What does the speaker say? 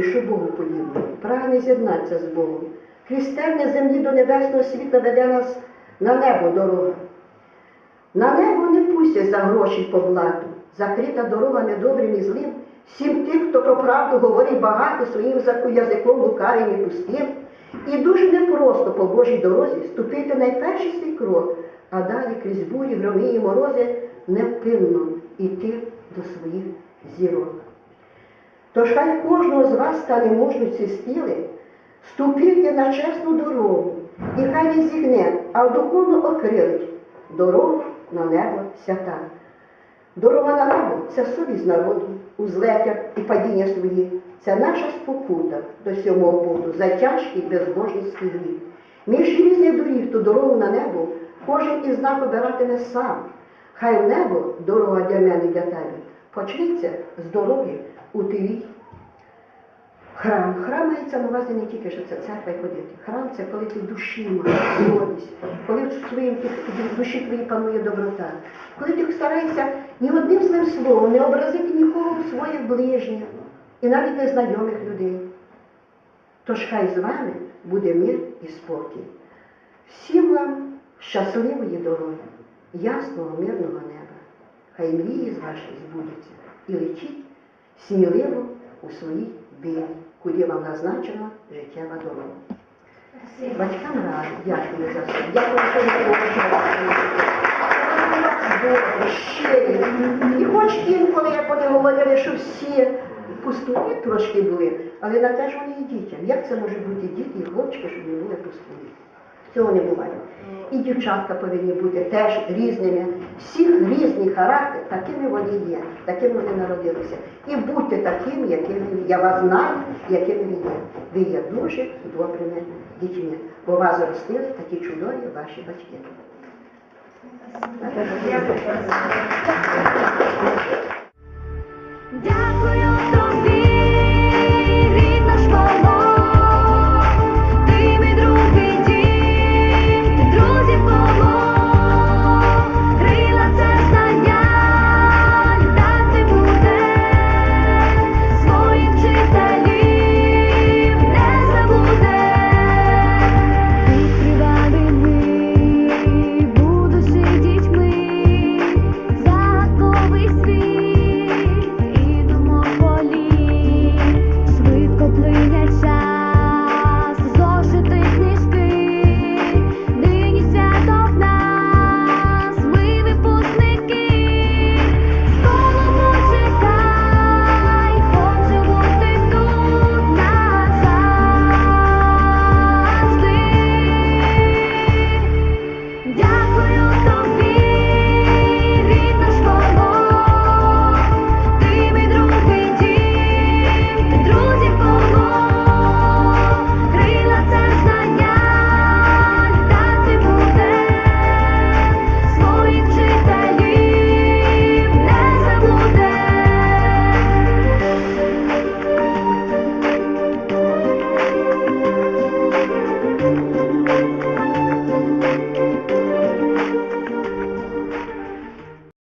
Що Богу подібне, прагне з'єднатися з Богом. Темне землі до небесного світла веде нас на небо дорога. На небо не пустять за гроші по блату, закрита дорога недобрим і злим, всім тим, хто про правду говорить багато своїм язиком лукавим і пустим. І дуже непросто по Божій дорозі ступити найперший свій крок, а далі крізь бурі, громи і морози невпинно йти до своїх зірок. Тож хай кожного з вас стане мужності стіли, ступити на чесну дорогу, і хай не зігне, а духовно окрилить дорогу на небо свята. Дорога на небо це совість народу, узлеття і падіння свої. Це наша спокута до сьомого буду за тяжкий безбожницький гріх. Між різних доріг ту дорогу на небо кожен із нас обиратиме сам. Хай в небо дорога для мене і для тебе. Почнеться з дороги у тилі. Храм. Храм мається на увазі не тільки, що це церква і ходити. Храм це коли ти душі маєш совість, коли в своїм в душі твоїй панує доброта. Коли ти стараєшся ні одним злим словом не образити нікого своїх ближніх і навіть незнайомих людей. Тож хай з вами буде мир і спокій. Всім вам щасливої дороги, ясного мирного неба. Хай мрії з ваших збудуться і летіть сміливо у своїй білі, куди вам назначена життєва дорога. Батькам раді, дякую за все. Дякую, щирі. І хоч інколи, як вони говорили, що всі пустуні трошки були, але на те ж вони і дітям. Як це може бути діти і хлопчики, щоб не були пустуні? Цього не буває. І дівчатка повинні бути теж різними. Всіх різний характер, такими вони є, такими вони народилися. І будьте такими, якими я вас знаю, якими ви є. Ви є дуже добрими дітьми, бо вас зростили такі чудові ваші батьки.